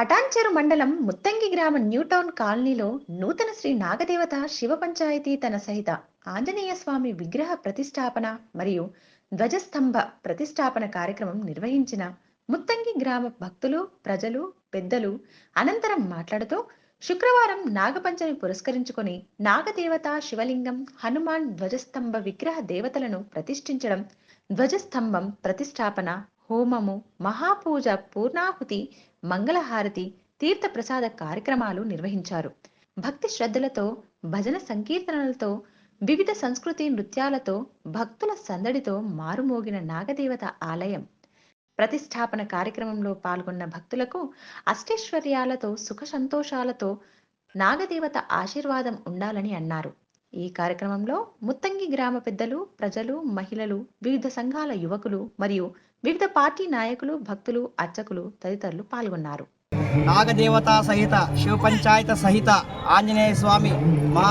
పటాన్చెరు మండలం ముత్తంగి గ్రామ న్యూటౌన్ కాలనీలో నూతన శ్రీ నాగదేవత శివ పంచాయతీ తన సహిత ఆంజనేయ స్వామి విగ్రహ ప్రతిష్టాపన మరియు ధ్వజస్తంభ ప్రతిష్టాపన కార్యక్రమం నిర్వహించిన ముత్తంగి గ్రామ భక్తులు ప్రజలు పెద్దలు అనంతరం మాట్లాడుతూ శుక్రవారం నాగపంచమి పురస్కరించుకొని నాగదేవత శివలింగం హనుమాన్ ధ్వజస్తంభ విగ్రహ దేవతలను ప్రతిష్ఠించడం ధ్వజస్తంభం ప్రతిష్టాపన హోమము మహాపూజ పూర్ణాహుతి మంగళహారతి తీర్థప్రసాద కార్యక్రమాలు నిర్వహించారు. భక్తి శ్రద్ధలతో భజన సంకీర్తనలతో వివిధ సంస్కృతి నృత్యాలతో భక్తుల సందడితో మారుమోగిన నాగదేవత ఆలయం. ప్రతిష్టాపన కార్యక్రమంలో పాల్గొన్న భక్తులకు అష్టైశ్వర్యాలతో సుఖ సంతోషాలతో నాగదేవత ఆశీర్వాదం ఉండాలని అన్నారు. ఈ కార్యక్రమంలో ముత్తంగి గ్రామ పెద్దలు ప్రజలు మహిళలు వివిధ సంఘాల యువకులు మరియు వివిధ పార్టీ నాయకులు భక్తులు అర్చకులు తదితరులు పాల్గొన్నారు. నాగదేవత సహిత శివ పంచాయత సహిత ఆంజనేయ స్వామి మా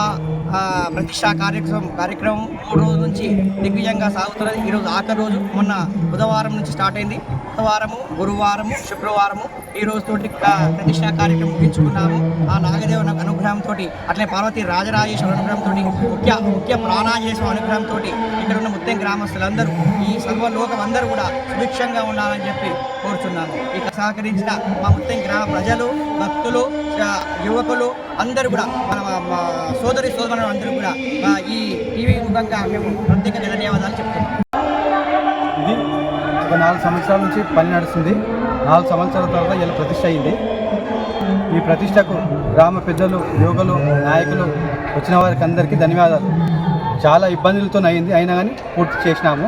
ప్రతిష్టా కార్యక్రమం కార్యక్రమం మూడు రోజుల నుంచి దిగ్విజయంగా సాగుతున్నది. ఈరోజు ఆఖరి రోజు. మొన్న బుధవారం నుంచి స్టార్ట్ అయింది. బుధవారము గురువారము శుక్రవారము ఈ రోజుతోటి ఆ, ప్రతిష్టా కార్యక్రమం ముగించుకున్నాము. ఆ నాగదేవుని అనుగ్రహంతో అట్లే పార్వతి రాజరాజేశ్వర అనుగ్రహంతో ముఖ్య ముఖ్య ప్రాణాజేశ్వర అనుగ్రహంతో ఇక్కడ ఉన్న ముత్యం గ్రామస్తులందరూ ఈ సర్వలోకం అందరూ కూడా సుభిక్షంగా ఉండాలని చెప్పి కోరుచున్నాను ఇక సహకరించిన మా ముత్యం గ్రామ ప్రజలు భక్తులు యువకులు అందరూ కూడా మన మా సోదరి సోదరులు అందరూ కూడా ఈ టీవీ ముఖంగా మేము ప్రత్యేక ధన్యవాదాలు చెప్తున్నాం. ఇది ఒక నాలుగు సంవత్సరాల నుంచి పని నడుస్తుంది. నాలుగు సంవత్సరాల తర్వాత ఇలా ప్రతిష్ట అయింది. ఈ ప్రతిష్టకు గ్రామ పెద్దలు యోగులు నాయకులు వచ్చిన వారికి అందరికీ ధన్యవాదాలు. చాలా ఇబ్బందులతో అయింది అయినా కానీ పూర్తి చేసినాము.